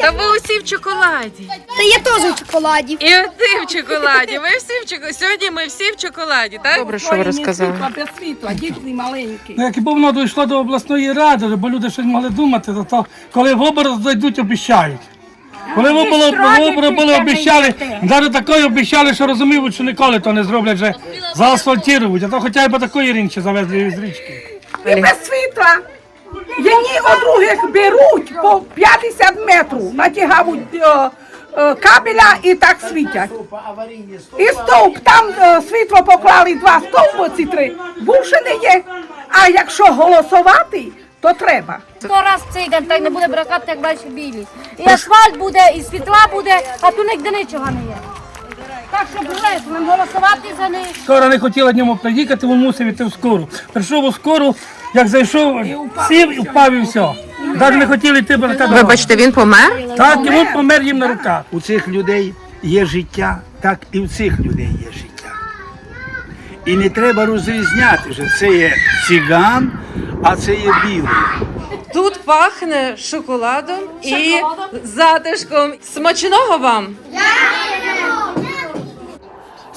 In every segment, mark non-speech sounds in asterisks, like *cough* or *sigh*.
Та ви усі в чоколаді. Та я теж в чоколаді. І ти в чоколаді. Ви всі в чоколаді. Сьогодні ми всі в чоколаді, так? Добре, що ви розказали. Без світла, діти маленькі. Ну, якби воно дійшло до обласної ради, бо люди щось могли думати, то, то коли вибори зайдуть, обіцяють. Коли вибори, вибори були, обіцяли, навіть такої обіцяли, що розуміють, що ніколи то не зроблять вже заасфальтують, а то хоча б такої рінчі завезли з річки. І без світла. Єні у других беруть по 50 метрів, натягають е, е, кабеля і так світять. І стовп, там е, світло поклали два стовпи, ці три, більше не є. А якщо голосувати, то треба. Сто раз циган, так не буде бракати, як далі білі. І асфальт буде, і світла буде, а тут ніде нічого не є. Так що буде, будемо голосувати за них. Скоро не хотіла днем приїхати, він мусив іти в скору. Прийшов у скору, як зайшов, сів і впав і все. Навіть не хотіли йти, дорога. Вибачте, він помер? Так, і він помер їм на руках. У цих людей є життя, так і у цих людей є життя. І не треба розрізняти, що це є циган, а це є білий. Тут пахне шоколадом і затишком. Смачного вам!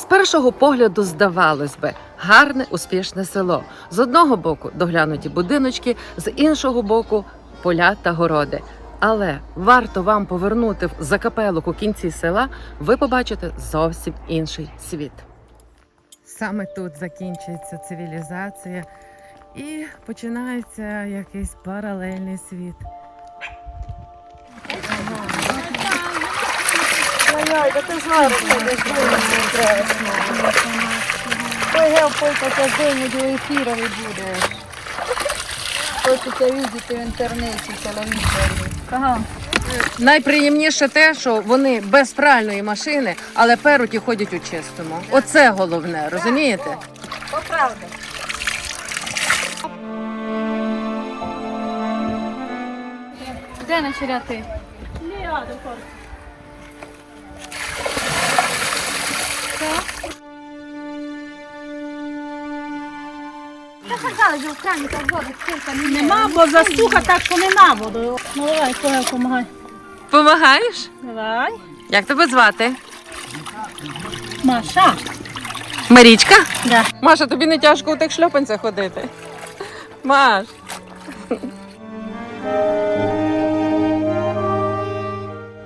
З першого погляду здавалось би, гарне, успішне село. З одного боку доглянуті будиночки, з іншого боку поля та городи. Але варто вам повернути в закапелок у кінці села, ви побачите зовсім інший світ. Саме тут закінчується цивілізація і починається якийсь паралельний світ. Ой, гев, пойка, це день до ефіру буде. Хочете видіти в інтернеті, телевізорі. Ага. Найприємніше те, що вони без пральної машини, але перуть і ходять у чистому. Оце головне, розумієте? То правда. Де Нема, бо застуха, так що нема води. Ну давай, кого допомагай. Помагаєш? Давай. Як тебе звати? Маша. Марічка? Да. Маша, тобі не тяжко у тих шльопанцях ходити. Маш.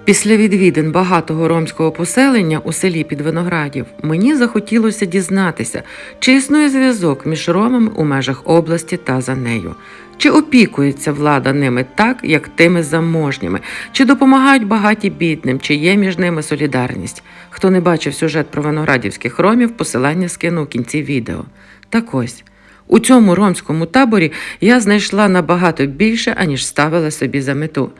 Після відвідин багатого ромського поселення у селі під Виноградів мені захотілося дізнатися, чи існує зв'язок між ромами у межах області та за нею. Чи опікується влада ними так, як тими заможніми, чи допомагають багаті бідним, чи є між ними солідарність? Хто не бачив сюжет про виноградівських ромів, посилання скину у кінці відео. Так ось. У цьому ромському таборі я знайшла набагато більше, аніж ставила собі за мету.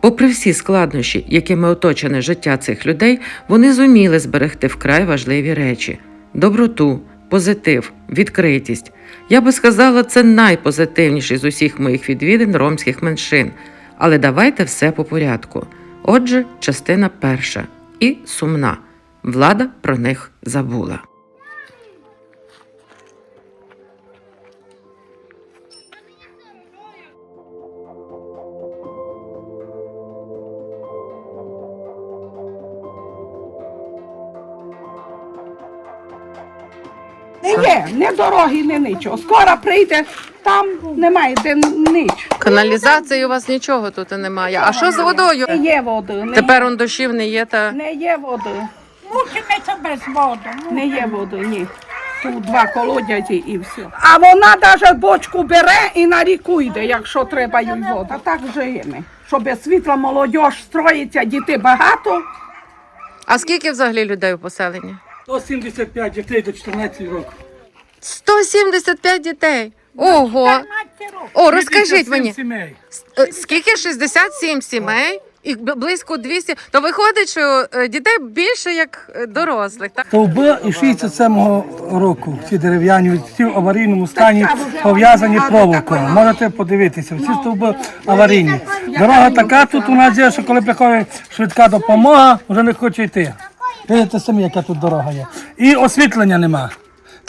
Попри всі складнощі, якими оточене життя цих людей, вони зуміли зберегти вкрай важливі речі: доброту, позитив, відкритість. Я би сказала, це найпозитивніший з усіх моїх відвідин ромських меншин. Але давайте все по порядку. Отже, частина перша і сумна. Влада про них забула. Дороги, не нічого. Скоро прийде, там немає де ніч. Каналізації у вас нічого тут немає. А що з водою? Не є води, не, Тепер он дощів не є та. не є води. Мучимося без води. Не є води, ні. Тут два колодязі і все. А вона навіть бочку бере і на ріку йде, якщо треба їй вода. Так живемо. Що без світла молодь строїться, дітей багато. А скільки взагалі людей у поселенні? 175 дітей до 14 років. 175 дітей. Ого! О, розкажіть мені, Сімей. е, скільки 67 сімей і б- близько 200, то виходить, що е, дітей більше як е, дорослих, так? Стовби і 67 року. Ці дерев'яні, всі в аварійному стані пов'язані проволокою. Можете подивитися, всі стовби аварійні. Дорога така тут у нас є, що коли приходить швидка допомога, вже не хоче йти. Видите самі, яка тут дорога є. І освітлення нема.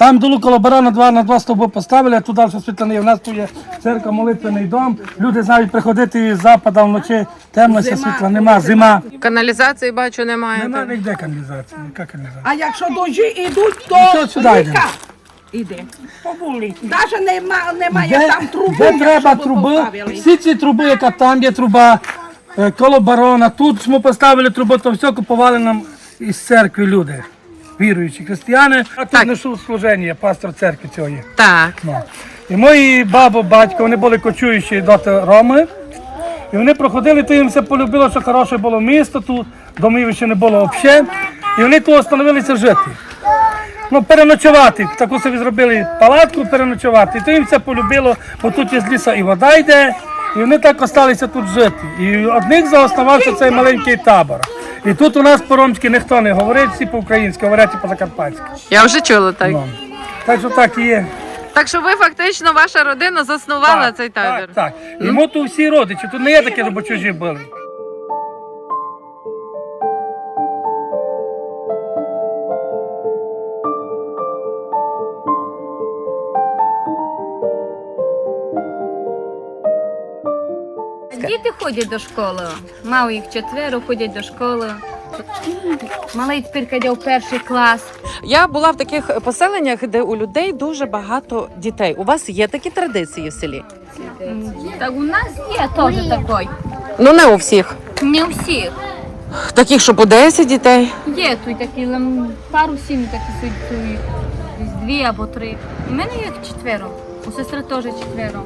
Там долу коло барана два на два стовби поставили, а тут далі є. У нас тут є церква, молитвений дом. Люди знають приходити з запада вночі, темнося, світла нема, зима. Каналізації бачу немає. Нема ніде каналізації. Яка каналізація? А якщо дощі йдуть, Ну, то що сюди ріка іде. По вулиці. Навіть нема, немає Де, там трубу. де треба труби? поставили. Всі ці труби, яка там є труба, е, коло барона, тут ми поставили трубу, то все купували нам із церкви люди. Віруючі християни, а тут нешу служення, пастор церкви цього є. Так. Ну. І мої бабо, батько, вони були кочуючі доти Роми. І вони проходили, то їм все полюбило, що хороше було місто тут, домів ще не було взагалі. І вони тут остановилися жити. Ну, переночувати. Таку собі зробили палатку переночувати. І то їм все полюбило, бо тут є з ліса і вода йде. І вони так осталися тут жити. І одних заоснувався цей маленький табор. І тут у нас по-ромськи ніхто не говорить, всі по-українськи, говорять і по-закарпатськи. Я вже чула так. Ну. Так що так і є. Так що ви фактично, ваша родина заснувала цей табір. Так, так. Йому тут всі родичі, тут не є таке, щоб чужі були. Діти ходять до школи. Мав їх четверо, ходять до школи. Малий тепер йде в перший клас. Я була в таких поселеннях, де у людей дуже багато дітей. У вас є такі традиції в селі? Так у нас є теж такий. Ну не у всіх. Не у всіх. Таких, що по 10 дітей. Є тут такі лам- пару сім'ї такі сидять, тут десь дві або три. У мене їх четверо. У сестри теж четверо.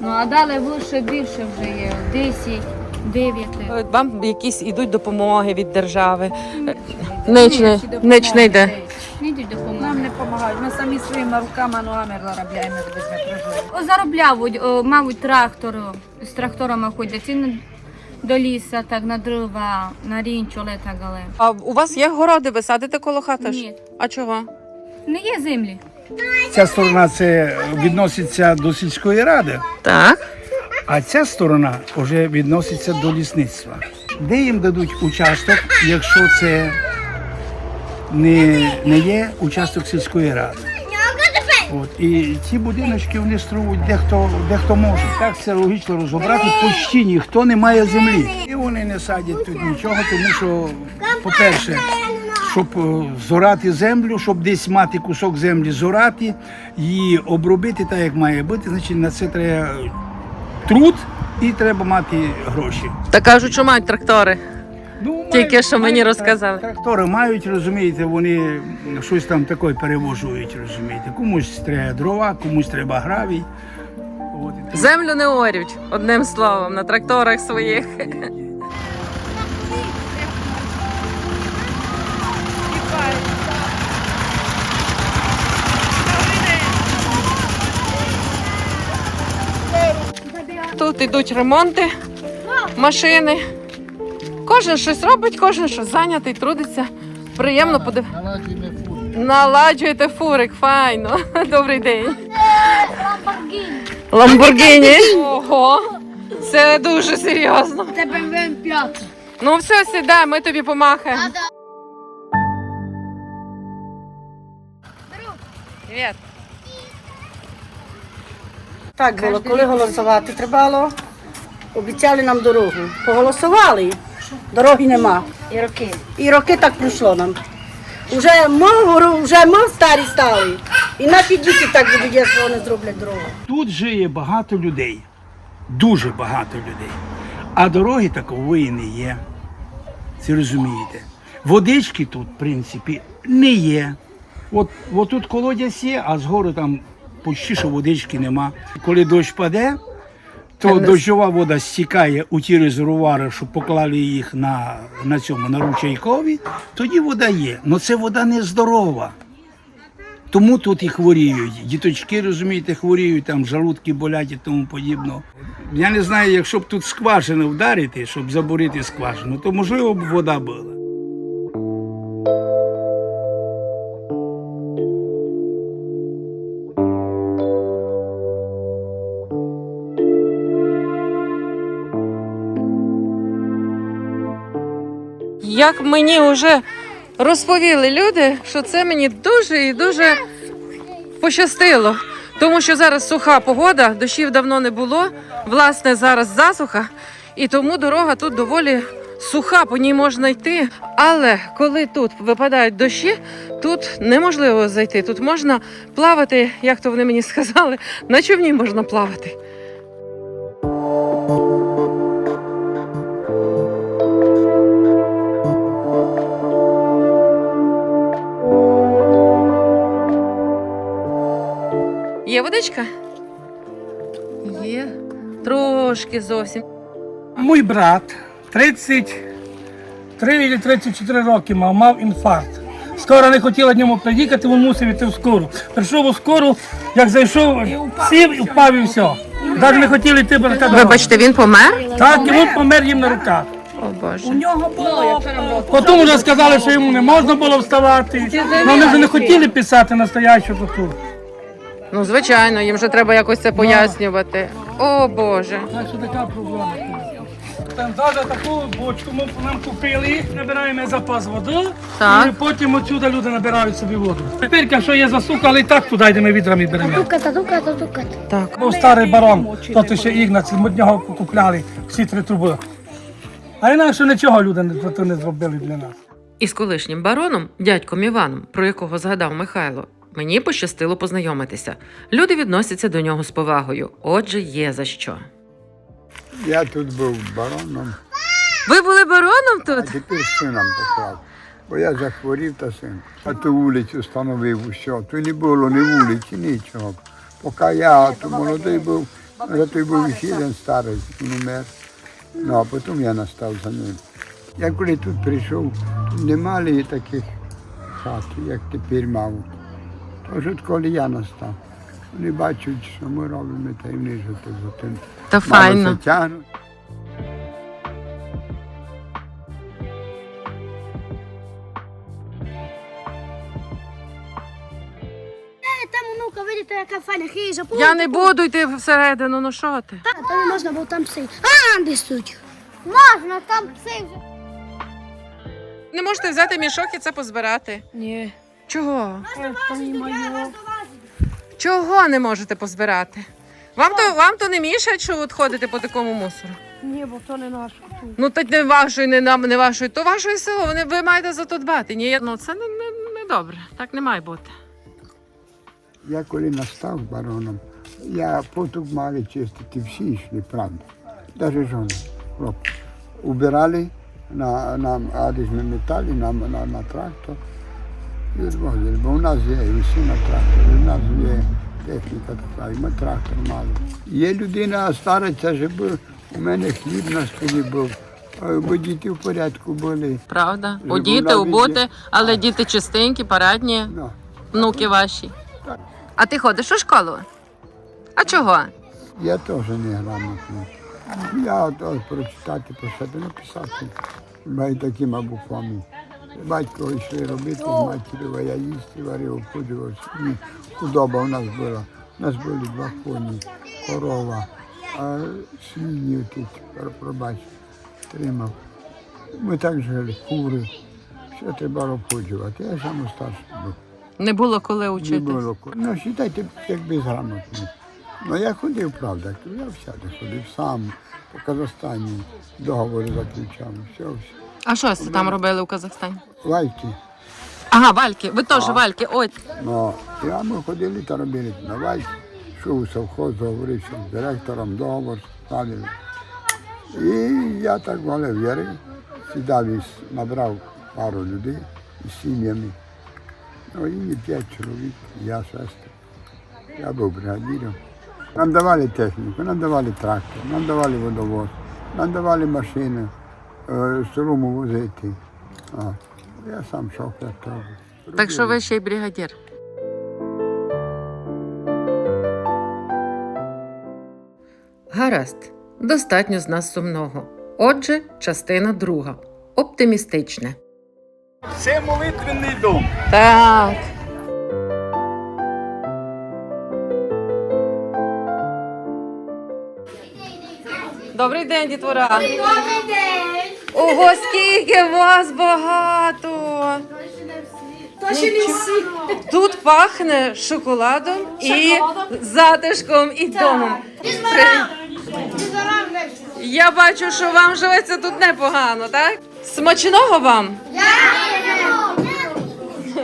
Ну а далі більше більше вже є. Десять, дев'ять. Е, Вам якісь ідуть допомоги від держави. Е, Ніч не, йде. Не йдуть допомоги. Нам не допомагають. Ми самі своїми руками, ногами заробляємо, щоб ми прожили. Заробляють, о, мабуть, трактор. З тракторами ходять і до ліса, так на дрова, на рінчу летагали. А у вас є городи, ви садите коло хати? ж? Ні. А чого? Не є землі. Ця сторона це відноситься до сільської ради, Так. а ця сторона вже відноситься до лісництва. Де їм дадуть участок, якщо це не, не є участок сільської ради? От, і ті будиночки вони строють де хто, де хто може. Так це логічно розібрати, почти ніхто не має землі. І вони не садять тут нічого, тому що, по-перше, щоб е, зорати землю, щоб десь мати кусок землі зорати, її обробити так, як має бути, значить на це треба труд і треба мати гроші. Та кажуть, що мають трактори. Ну, Тільки що мені мають, розказали. Трактори мають, розумієте, вони щось там таке перевожують, розумієте. Комусь треба дрова, комусь треба гравій. От, Землю не орють, одним словом, на тракторах своїх. Тут йдуть ремонти, машини. Кожен щось робить, кожен щось зайнятий, трудиться. Приємно подив... Наладжуєте фурик, файно. *laughs* Добрий день. Ламборгіні. Ого. Це дуже серйозно. Це БМВ 5. Ну все, сідай, ми тобі помахаємо. Привіт. Так було, коли голосувати треба. Обіцяли нам дорогу. Поголосували, дороги нема. І роки. І роки так пройшло нам. Уже ми, вже ми старі стали. І наші діти так будуть, якщо вони зроблять дорогу. Тут живе багато людей, дуже багато людей. А дороги такової не є. Це розумієте. Водички тут, в принципі, не є. От, от тут колодязь є, а згору там почти що водички нема. Коли дощ паде, то дощова вода стікає у ті резервуари, що поклали їх на, на цьому на ручейкові, тоді вода є. Але це вода не здорова. Тому тут і хворіють. Діточки, розумієте, хворіють, там жалудки болять і тому подібно. Я не знаю, якщо б тут скважину вдарити, щоб забурити скважину, то можливо б вода була. Як мені вже розповіли люди, що це мені дуже і дуже пощастило, тому що зараз суха погода, дощів давно не було. Власне, зараз засуха, і тому дорога тут доволі суха, по ній можна йти. Але коли тут випадають дощі, тут неможливо зайти. Тут можна плавати, як то вони мені сказали, на човні можна плавати. Є водичка? Є. Трошки зовсім. Мій брат 33 чи 34 роки мав, мав інфаркт. Скоро не хотіла ньому приїхати, він мусив йти в скору. Прийшов у скору, як зайшов, сів і впав і все. Навіть не хотіли йти, дорога. Вибачте, він помер? Так, і він помер їм на руках. О Боже. У нього було Потім вже сказали, що йому не можна було вставати. Ну, вони вже не хотіли писати настоящу тату. Ну, звичайно, їм вже треба якось це пояснювати. О Боже. Так що така проблема. Там зараз таку бочку ми нам купили, набираємо запас води, Так. і потім отсюди люди набирають собі воду. Тепер, якщо є засуха, але і так туди йдемо відрами беремо. Туката, туката, туката. Так. Був старий барон, то ще Ігнац, ми від нього купляли всі три труби. А інакше нічого люди не, не зробили для нас. Із колишнім бароном, дядьком Іваном, про якого згадав Михайло, мені пощастило познайомитися. Люди відносяться до нього з повагою. Отже, є за що. Я тут був бароном, Ви були бароном а тут? тепер сином поклав. Бо я захворів та син. А ту вулицю встановив усе. То не було ні вулиці, нічого. Поки я то молодий був, за той був ще один старий, він умер. Ну а потім я настав за ним. Я коли тут прийшов, тут не мали таких хат, як тепер мав. От коли я настав. Вони бачать, що ми робимо, та й вони ж то за тим. Та файно. це тягнуть. Там онука, видите, яка файна хижа. Я не буду йти всередину, ну що ти? Та не можна, бо там пси. А, тут. Можна, там пси вже. Не можете взяти мішок і це позбирати. Ні. Чого? Чого не можете позбирати? Вам то, вам то не мішає, що от ходите по такому мусору? Ні, бо то не наш. Ну так не вашої, не нам, не вашої, то вашої село. Вони ви маєте за то дбати. Ні, ну це не, не, не добре. Так не має бути. Я коли настав бароном, я потуг мали чистити, всі йшли, правда. Даже жони. Убирали на, на а десь ми метали на, на, на трактор відвозили. Бо у нас є і всі на тракторі, у нас є техніка така, і ми трактор мали. Є людина стариця, що був, у мене хліб на столі був, бо діти в порядку були. Правда? У діти, у боти, але діти чистенькі, парадні, Ну, внуки ваші. Так. А ти ходиш у школу? А чого? Я теж не грамотний. Я от, от прочитати про себе написати. Маю такими буквами. Батько йшли робити, матері, а я їсти варив. І худоба у нас була. У нас були два коні, корова, а свині тут, пробач, тримав. Ми так жили, кури. Все треба обходжувати. Я саме старший був. Не було коли Не було. ко- Ну, вважайте, як безграмотний. Ну, я ходив, правда, я всяде ходив сам по Казахстані, договори заключав, все, все. А що це там робили у Казахстані? Лайки. Ага, вальки. Ви теж вальки. Ой, Ну, я ми ходили та робили на вальки, що у совхоз договорився з директором, договор ставили. І я так валив віри, сідав і набрав пару людей з сім'ями. Ну, і п'ять чоловік, я шестеро. Я був бригадіром. Нам давали техніку, нам давали трактор, нам давали водовоз, нам давали машини, струму возити. А, я сам шофер так що ви ще й бригадір. Гаразд, достатньо з нас сумного. Отже, частина друга. Оптимістичне. Це молитвенний дом. Так. Добрий день, дітвора. Добрий день. Ого, скільки вас багато. То Тут пахне шоколадом і затишком і домом. Я бачу, що вам живеться тут непогано, так? Смачного вам?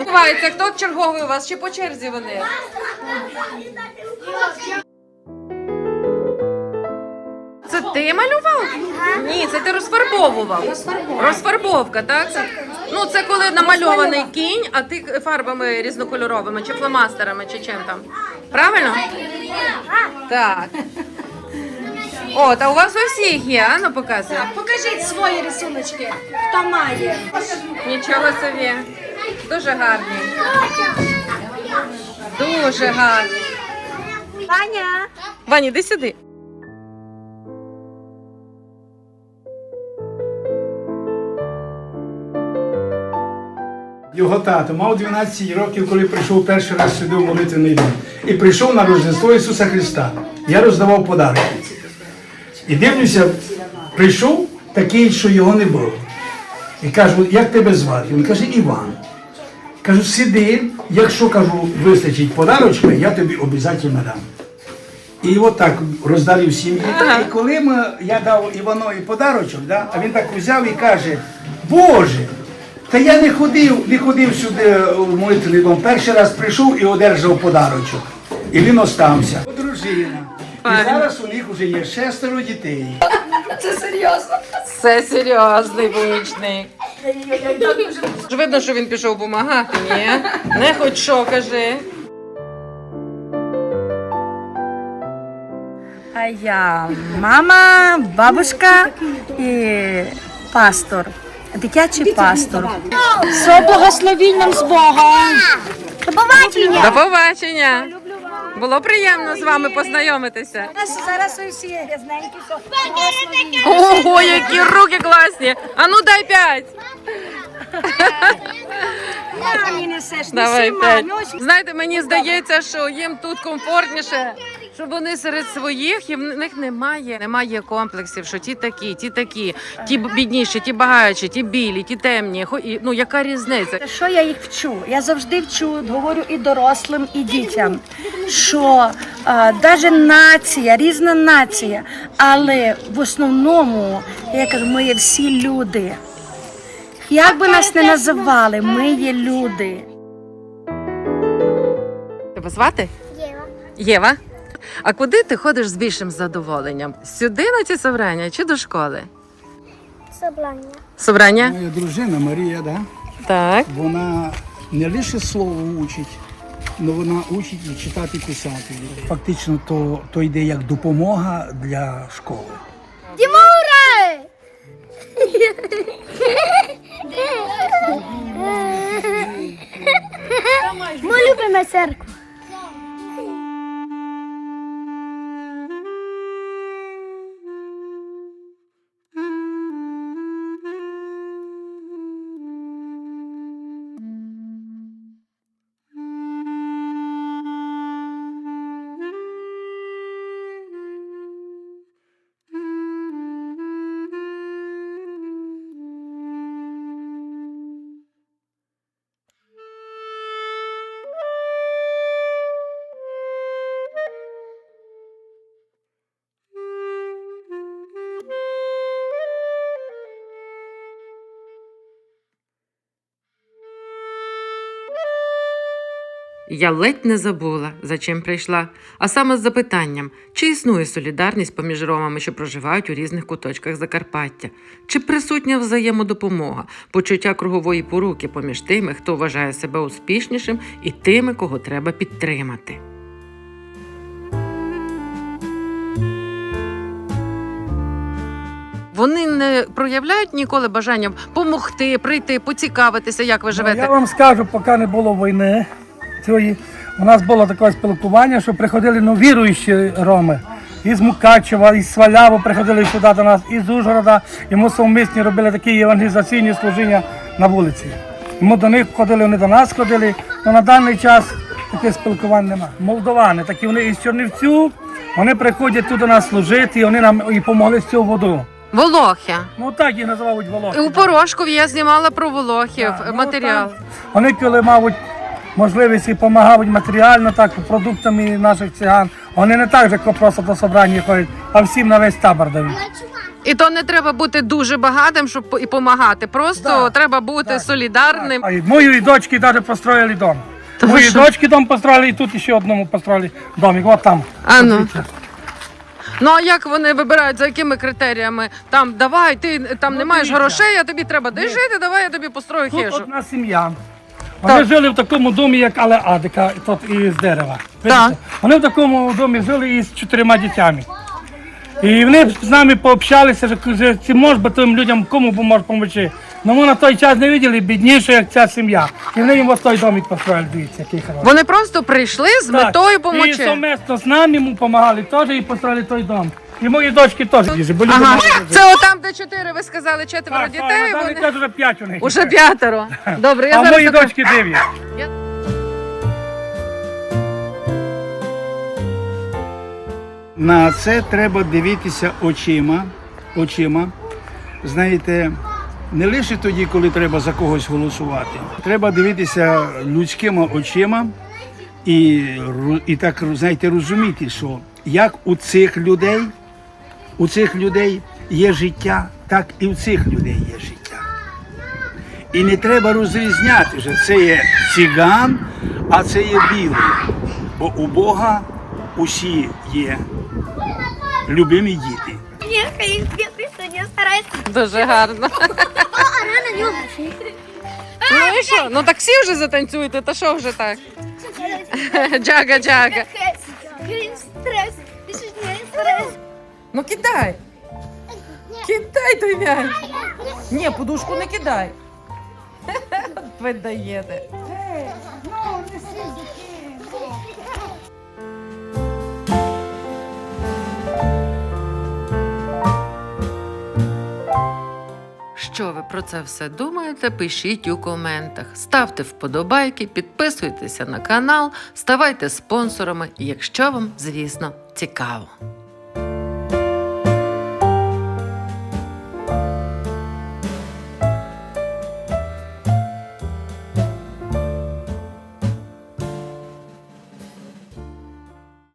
Бувається, хто черговий у вас чи по черзі вони? Ти малював? Ні, це ти розфарбовував. Розфарбовка, так? Ну, це коли намальований кінь, а ти фарбами різнокольоровими, чи фломастерами, чи чим там. Правильно? Так. О, та у вас у всіх є, а ну показуй. Покажіть свої рисуночки, хто має. Нічого собі. Дуже гарний. Дуже гарний. Ваня. Ваня, іди сюди. Його тато мав 12 років, коли прийшов перший раз сюди в молитвений дом. І прийшов на Рождество Ісуса Христа. Я роздавав подарки. І дивлюся, прийшов такий, що його не було. І кажу, як тебе звати? Він каже, Іван. Кажу, сиди, якщо кажу, вистачить подарочка, я тобі обов'язково дам. І от так роздали всім дітей. І коли ми, я дав Іванові подарочок, да, а він так взяв і каже, Боже, та я не ходив, не ходив сюди в молитвений дом. Перший раз прийшов і одержав подарочок. І він остався. Дружина. І зараз у них вже є шестеро дітей. Це серйозний помічник. Ж Видно, що він пішов допомагати, ні? Не хоч що, кажи. А я мама, бабушка і пастор. Дитячий пастор. Со благословінням з Богом. До побачення. До побачення. Було приємно з вами познайомитися. Зараз усі різненькі. Ого, які руки класні! А ну дай п'ять! Давай п'ять. Знаєте, мені здається, що їм тут комфортніше, що вони серед своїх, і в них немає, немає комплексів, що ті такі, ті такі, ті бідніші, ті багатші, ті білі, ті темні. Хо- і, Ну яка різниця? Що я їх вчу? Я завжди вчу, говорю і дорослим, і дітям, що навіть нація, різна нація, але в основному, я кажу, ми є всі люди. Як би нас не називали, ми є люди. Тебе звати? Єва. Єва? А куди ти ходиш з більшим задоволенням? Сюди на ці собрання чи до школи? Собрання. Собрання? Моя дружина Марія, да? Так. вона не лише слово учить, але вона учить і читати, і писати. Фактично, то, то йде як допомога для школи. Тимура! Ми любимо церкву. Я ледь не забула, за чим прийшла, а саме з запитанням, чи існує солідарність поміж ромами, що проживають у різних куточках Закарпаття, чи присутня взаємодопомога, почуття кругової поруки поміж тими, хто вважає себе успішнішим, і тими, кого треба підтримати. Вони не проявляють ніколи бажання допомогти, прийти, поцікавитися, як ви живете. Ну, Я вам скажу, поки не було війни, цієї, у нас було таке спілкування, що приходили ну, віруючі роми. Із Мукачева, із Сваляву приходили сюди до нас, із Ужгорода. І ми совмісні робили такі евангелізаційні служіння на вулиці. І ми до них ходили, вони до нас ходили. але на даний час таке спілкування немає. Молдовани, такі вони із Чернівцю, вони приходять тут до нас служити, і вони нам і помогли з цього воду. Волохя. Ну так їх називають волохи. У Порошкові я знімала про волохів ну, матеріал. Вони коли, мабуть, можливість і допомагають матеріально, так, продуктами наших циган. Вони не так же просто до собрання ходять, а всім на весь табор дають. І то не треба бути дуже багатим, щоб і допомагати. Просто Так, треба бути солідарним. А і мої дочки навіть построїли дом. Та Мої що? дочки дом построили, і тут ще одному построили домик. От там. А ну. Ну а як вони вибирають, за якими критеріями? Там давай, ти там не маєш дивіться. грошей, а тобі треба де жити, давай я тобі построю Тут хижу. одна сім'я. Вони Так. жили в такому домі, як Але Адика, тут із дерева. Видите? Вони в такому домі жили із чотирма дітьми. І вони з нами пообщалися, що каже, чи може би тим людям кому б може допомогти. Ну ми на той час не виділи бідніше, як ця сім'я. І вони їм ось той домик построїли, дивіться, який хороший. Вони просто прийшли з Так. метою І помочи. совместно з нами йому допомагали теж і построїли той дом. І мої дочки теж їздили, бо люди Ага, мали це отам, де чотири, ви сказали, четверо Так, дітей. так, Вони теж вже п'ять у них. уже п'ятеро. Добре, я А зараз мої таку- дочки дев'ять. На це треба дивитися очима. очима. Знаєте, не лише тоді, коли треба за когось голосувати. Треба дивитися людськими очима і, ру- і так знаєте, розуміти, що як у цих людей, у цих людей є життя, так і у цих людей є життя. І не треба розрізняти, що це є циган, а це є білий. Бо у Бога усі є любимі діти. Дуже гарно. Ну і що? Ну так всі вже затанцюйте, та що вже так? Джага, джага. Ну кидай. Кидай той м'яч. Ні, подушку не кидай. *laughs* Ви даєте. Що ви про це все думаєте? Пишіть у коментах, ставте вподобайки, підписуйтеся на канал, ставайте спонсорами, якщо вам, звісно, цікаво.